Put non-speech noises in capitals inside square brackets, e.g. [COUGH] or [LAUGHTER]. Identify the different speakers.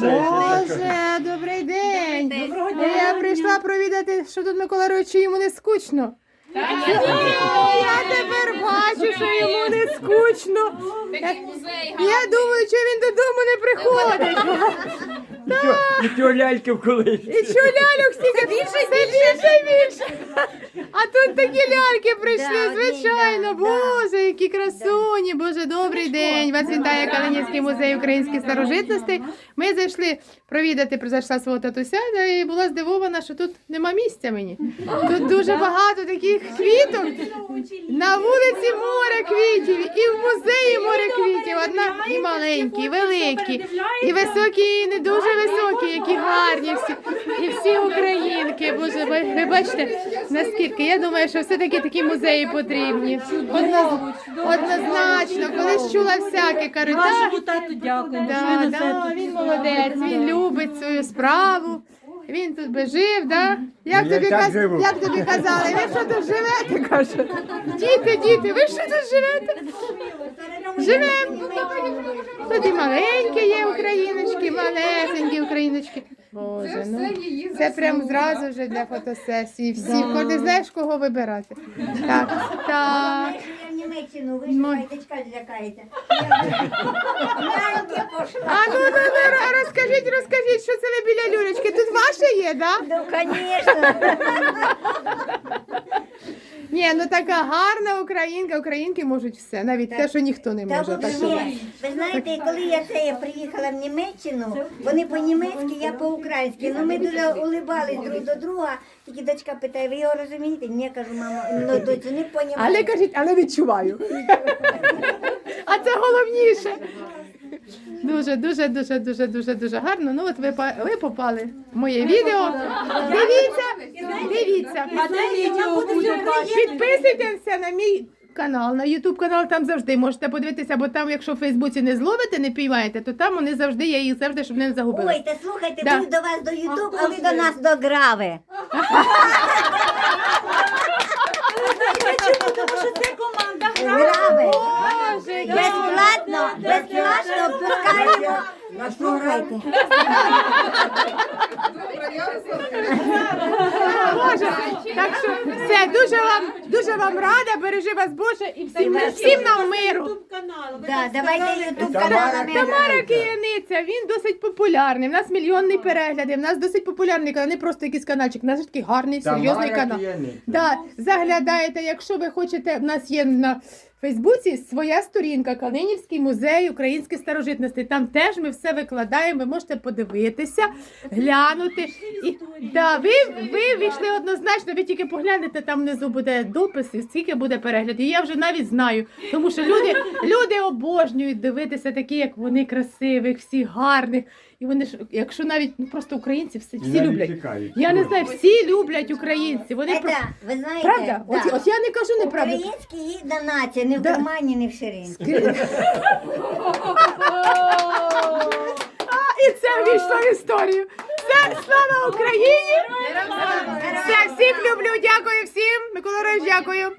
Speaker 1: Боже, добрий день. Я прийшла провідати, що тут Микола Рович, йому не скучно. Я тепер бачу, що йому не скучно. Я думаю, що він додому не приходить.
Speaker 2: І цього ляльки колись.
Speaker 1: І що ляльок стільки більше, все більше і більше. А тут такі ляльки прийшли, звичайно. Боже, які красуні. Боже, добрий день. Вас вітає Калинівський музей українських старожитностей. Ми зайшли провідати, зайшла свого татуся да, і була здивована, що тут нема місця мені. Тут дуже багато таких квіток. На вулиці море музеї море квітів. Одна і маленькі, і великі, і високі, і не дуже високі, які гарні всі. І всі українки. Боже, ви, ви бачите, наскільки я думаю, що все-таки такі музеї потрібні. Однозначно, колись чула всяке кажуть,
Speaker 3: Нашому
Speaker 1: «Так,
Speaker 3: тату дякуємо. що
Speaker 1: Да,
Speaker 3: він
Speaker 1: да, він молодець, він любить свою справу. Він тут би жив, да? Як
Speaker 2: Ну, Я
Speaker 1: тобі,
Speaker 2: так
Speaker 1: каз...
Speaker 2: живу.
Speaker 1: як тобі казали, ви що тут живете? каже. Діти, діти, ви що тут живете? Живемо. Тут і маленькі є україночки, малесенькі україночки. Боже, ну це прям зразу вже для фотосесії. Всі, коли знаєш, кого вибирати. Так, так.
Speaker 4: Німеччину, ви ж
Speaker 1: Ну.
Speaker 4: злякаєте.
Speaker 1: А ну, ну, ну розкажіть, розкажіть, що це ви біля люлечки? Тут ваше є, да?
Speaker 4: Ну, звісно.
Speaker 1: Ні, ну така гарна українка, українки можуть все, навіть те, що ніхто не може. Так що...
Speaker 4: взагалі, ви знаєте, коли я це я приїхала в Німеччину, вони по-німецьки, я по-українськи. Ну ми дуже улибались друг до друга. Тільки дочка питає, ви його розумієте? Ні, кажу, мама, ну доцю, не
Speaker 1: Але
Speaker 4: понімаю.
Speaker 1: кажіть, але відчуваю. [LAUGHS] А це головніше. Дуже, дуже, дуже, дуже, дуже, дуже гарно. Ну от ви, па- ви попали в моє відео. Дивіться, дивіться. Підписуйтеся на мій канал, на Ютуб канал, там завжди можете подивитися, бо там, якщо в Фейсбуці не зловите, не піймаєте, то там вони завжди, я їх завжди, щоб не загубили.
Speaker 4: Ой, та слухайте,
Speaker 1: Да.
Speaker 4: ми до вас до Ютуб, а ви до нас до Грави. [LAUGHS]
Speaker 3: Тому що це команда
Speaker 4: Грави. Безплатно пускаємо. Слухайте.
Speaker 1: Боже, так що все, дуже вам, дуже вам рада, бережи вас Боже і всім, всім нам миру.
Speaker 3: Каналу.
Speaker 4: Да, давайте Ютуб
Speaker 2: Тамара
Speaker 4: канал.
Speaker 1: Тамара Кияниця, він досить популярний. У нас мільйонний перегляди, в нас досить популярний канал, не просто якийсь каналчик, у нас ж такий гарний, серйозний канал. Да, заглядаєте, якщо ви хочете, в нас є на Фейсбуці своя сторінка Калинівський музей українських старожитностей. Там теж ми все викладаємо. Ви можете подивитися, глянути. І да, ви, ви війшли однозначно. Ви тільки поглянете, там внизу буде допис, і скільки буде переглядів. І я вже навіть знаю, тому що люди, люди обожнюють дивитися такі, як вони красивих, всі гарних. І вони ж, якщо навіть ну просто українці всі, всі люблять. Я не знаю, всі люблять українців. Вони про...
Speaker 4: Ви знаєте,
Speaker 1: правда.
Speaker 4: да.
Speaker 1: От, от я не кажу неправду.
Speaker 4: Українські гідна нація, не в кармані, не в ширинці.
Speaker 1: І це ввійшло в історію. Все, слава Україні! Все, всіх люблю, дякую всім. Микола Рож, дякую.